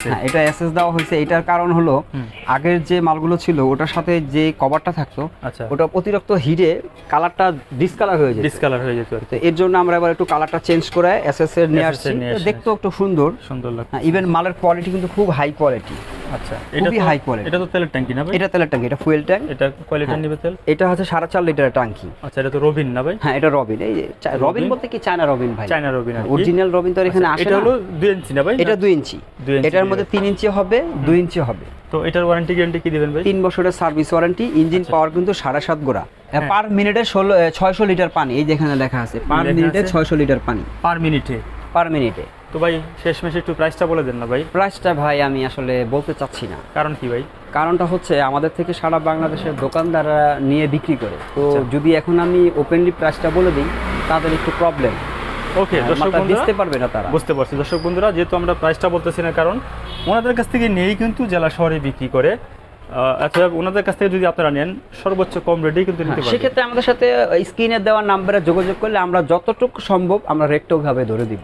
হ্যাঁ এটা এসএস দেওয়া হয়েছে। এটার কারণ হলো আগের যে মালগুলো ছিল ওটার সাথে যে কভারটা থাকতো আচ্ছা। ওটা অতিরিক্ত হিটে কালারটা ডিসকালার হয়ে যেত। ডিসকালার হয়ে যেত তো এর জন্য আমরা এবার একটু কালারটা চেঞ্জ করে এসএস এর নিয়ে আসছি। দেখতেও একটু সুন্দর। সুন্দর লাগে ইভেন মালের কোয়ালিটি কিন্তু খুব হাই কোয়ালিটি আচ্ছা খুবই high quality। এটা তো তেলের ট্যাঙ্কি না ভাই? এটা তেলের ট্যাঙ্কি এটা ফুয়েল ট্যাঙ্ক এটা কোয়ালিটি হ্যাঁ। নিবে তেল? এটা হচ্ছে সাড়ে চার লিটারের ট্যাঙ্কি। আচ্ছা এটা তো রবিন না ভাই? হ্যাঁ এটা রবিন। এই রবিন? বলতে কি? চায়না রবিন ভাই। চায়না রবিন অরিজিনাল রবিন তো এখানে আচ্ছা, এটা হলো ইঞ্চি না ভাই? এটা ইঞ্চি। এটার মধ্যে তিন ইঞ্চি হবে দুই ইঞ্চি হবে। তো এটার ওয়ারেন্টি গ্যারান্টি কি দিবেন ভাই? বছরের সার্ভিস ওয়ারেন্টি ইঞ্জিন। পাওয়ার কিন্তু সাড়ে সাত গোড়া। হ্যাঁ। পার মিনিটে ষোলো ছয়শো লিটার পানি। এই যেখানে লেখা আছে পার মিনিটে আছে? ছয়শো লিটার পানি। পার মিনিটে পার মিনিটে তো ভাই শেষ মেশে একটু প্রাইসটা বলে দেন না ভাই। প্রাইসটা ভাই আমি আসলে বলতে চাচ্ছি না। কারণ কি ভাই? কারণটা হচ্ছে আমাদের থেকে সারা বাংলাদেশের দোকানদাররা নিয়ে বিক্রি করে। তো আচ্ছা। যদি এখন আমি ওপেনলি প্রাইসটা বলে দিই তাদের একটু প্রবলেম ওকে দর্শক বন্ধুরা দিতে পারবে না তারা। বুঝতে পারছি। দর্শক বন্ধুরা যেহেতু আমরা প্রাইসটা বলতেছি না কারণ ওনাদের কাছ থেকে নিয়েই কিন্তু জেলা শহরে বিক্রি করে। আহ, ওনাদের কাছ থেকে যদি আপনারা নেন সর্বোচ্চ কম রেটেই কিন্তু নিতে হ্যাঁ, পারবেন সেক্ষেত্রে আমাদের সাথে স্ক্রিনে দেওয়া নাম্বারে যোগাযোগ করলে আমরা যতটুকু সম্ভব আমরা রেটটাও ভাবে ধরে দিব।